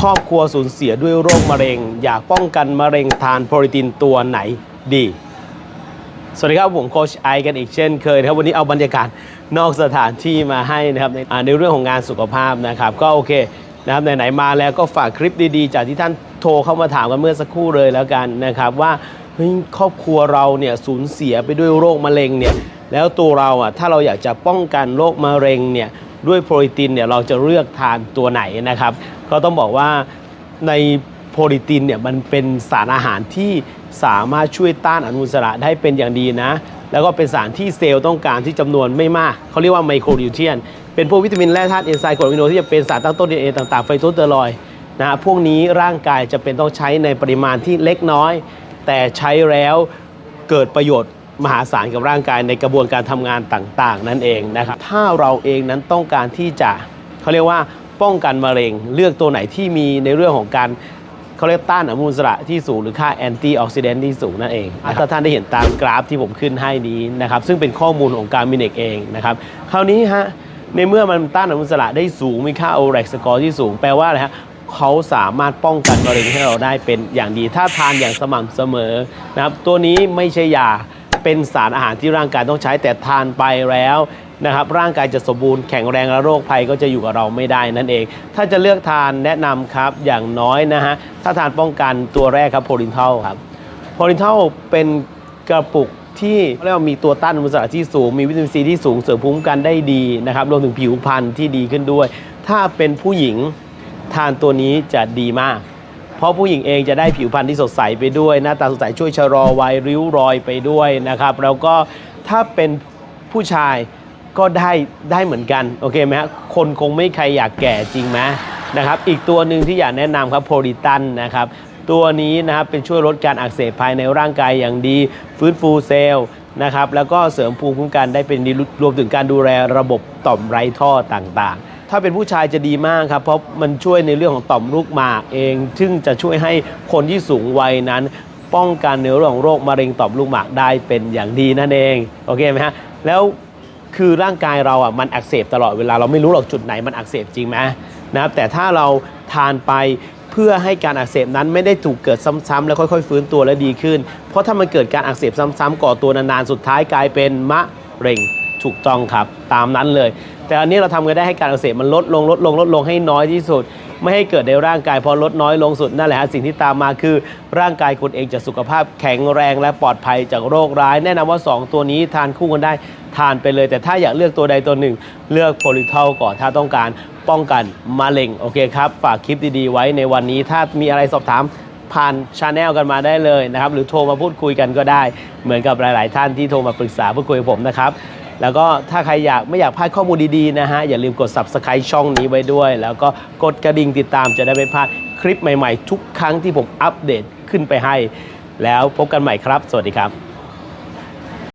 ครอบครัวสูญเสียด้วยโรคมะเร็ง อยากป้องกันมะเร็งทานโปรตีนตัวไหนดี สวัสดีครับผมโคชไอกันอีกเช่นเคยนะครับวันนี้เอาบรรยากาศนอกสถานที่มาให้นะครับในในเรื่องของงานสุขภาพนะครับ ก็โอเคนะครับไหนๆมาแล้วก็ฝากคลิปดีๆ จากที่ท่านโทรเข้ามาถามกันเมื่อสักครู่เลยแล้วกันนะครับว่าครอบครัวเราเนี่ยสูญเสียไปด้วยโรคมะเร็งเนี่ยแล้วตัวเราอะถ้าเราอยากจะป้องกันโรคมะเร็งเนี่ย ด้วยโปรตีนเนี่ยเราจะเลือกทานตัวไหนนะครับ ก็ต้องบอกว่าในโปรตีนเนี่ยมันเป็นสารอาหารที่สามารถช่วยต้านอนุมูลอิสระได้เป็นอย่างดีนะ แล้วก็เป็นสารที่เซลล์ต้องการที่จำนวนไม่มาก เขาเรียกว่าไมโครนิวเทรียน เป็นพวกวิตามินแร่ธาตุเอนไซม์กรดอะมิโนที่จะเป็นสารตั้งต้นดีเอต่างๆไฟโตเตอรอยนะพวกนี้ร่างกายจะเป็นต้องใช้ในปริมาณที่เล็กน้อย แต่ใช้แล้วเกิดประโยชน์ มหาศาลกับร่างกายในกระบวนการทำงานต่างๆ นั่นเองนะครับถ้าเราเองนั้นต้องการที่จะเขาเรียกว่าป้องกันมะเร็ง เลือกตัวไหนที่มีในเรื่องของการเขาเรียกต้านอนุมูลอิสระที่สูงหรือค่าแอนตี้ออกซิแดนต์ที่สูงนั่นเองถ้าท่านได้เห็นตามกราฟที่ผมขึ้นให้นี้นะครับซึ่งเป็นข้อมูลของการมินเอกเองนะครับคราวนี้ฮะในเมื่อมันต้านอนุมูลอิสระได้สูงมีค่าโอเร็กสกอร์ที่สูงแปลว่าอะไรฮะเขาสามารถป้องกันมะเร็งให้เราได้เป็นอย่างดี ถ้าทานอย่างสม่ำเสมอนะครับตัวนี้ไม่ใช่ยา เป็นสารอาหารที่ร่างกายต้องใช้แต่ทานไปแล้วนะครับร่างกายจะสมบูรณ์แข็งแรงและโรคภัยก็จะอยู่กับเราไม่ได้นั่นเอง ถ้าจะเลือกทานแนะนำครับอย่างน้อยนะฮะถ้าทานป้องกันตัวแรกครับโพลินเทลครับโพลินเทลเป็นกระปุกที่เรียกว่ามีตัวต้านอนุมูลอิสระที่สูง มีวิตามินซีที่สูงเสริมภูมิคุ้มกันได้ดีนะครับรวมถึงผิวพรรณที่ดีขึ้นด้วย ถ้าเป็นผู้หญิงทานตัวนี้จะดีมาก เพราะผู้หญิงเองจะได้ผิวพรรณที่สดใสไปด้วย หน้าตาสดใสช่วยชะลอวัยริ้วรอยไปด้วยนะครับ แล้วก็ถ้าเป็นผู้ชายก็ได้ได้เหมือนกัน โอเคไหมฮะคนคงไม่ใครอยากแก่จริงไหมนะครับ อีกตัวหนึ่งที่อยากแนะนำครับโพลิตันนะครับ ตัวนี้นะครับเป็นช่วยลดการอักเสบภายในร่างกายอย่างดี ฟื้นฟูเซลล์นะครับ แล้วก็เสริมภูมิคุ้มกันได้เป็นดีรวมถึงการดูแลระบบต่อมไร้ท่อต่างๆ ถ้าเป็นผู้ชายจะดีมากครับ เพราะมันช่วยในเรื่องของต่อมลูกหมากเอง ซึ่งจะช่วยให้คนที่สูงวัยนั้น ป้องกันในเรื่องของโรคมะเร็งต่อมลูกหมากได้เป็นอย่างดีนั่นเองโอเคไหมฮะแล้วคือร่างกายเราอะมันอักเสบตลอดเวลาเราไม่รู้หรอกจุดไหนมันอักเสบจริงไหมนะครับแต่ถ้าเราทานไปเพื่อให้การอักเสบนั้นไม่ได้ถูกเกิดซ้ำๆแล้วค่อย ๆ ฟื้นตัวและดีขึ้น เพราะถ้ามันเกิดการอักเสบซ้ำๆก่อตัวนานๆสุดท้ายกลายเป็นมะเร็งถูกต้องครับ ตามนั้นเลย แต่อันนี้เราทำกันได้ให้การอักเสบมันลดลงลดลงลดลงให้น้อยที่สุด ไม่ให้เกิดในร่างกายพอลดน้อยลงสุดนั่นแหละฮะสิ่งที่ตามมาคือ ร่างกายคุณเองจะสุขภาพแข็งแรงและปลอดภัยจากโรคร้าย แนะนำว่า 2 ตัวนี้ทานคู่กันได้ทานไปเลย แต่ถ้าอยากเลือกตัวใดตัวหนึ่ง เลือกโพลิทอลก่อนถ้าต้องการป้องกันมะเร็งโอเคครับฝากคลิปดีๆไว้ในวันนี้ถ้ามีอะไรสอบถามผ่านชาแนลกันมาได้เลยนะครับ หรือโทรมาพูดคุยกันก็ได้ เหมือนกับหลาย ๆ ท่านที่โทรมาปรึกษาพูดคุยกับผมนะครับ แล้วก็ถ้าใครอยากไม่อยากพลาดข้อมูลดีๆนะฮะ อย่าลืมกด subscribe ช่องนี้ไว้ด้วย แล้วก็กดกระดิ่งติดตามจะได้ไม่พลาดคลิปใหม่ๆ ทุกครั้งที่ผมอัปเดตขึ้นไปให้ แล้วพบกันใหม่ครับ สวัสดีครับ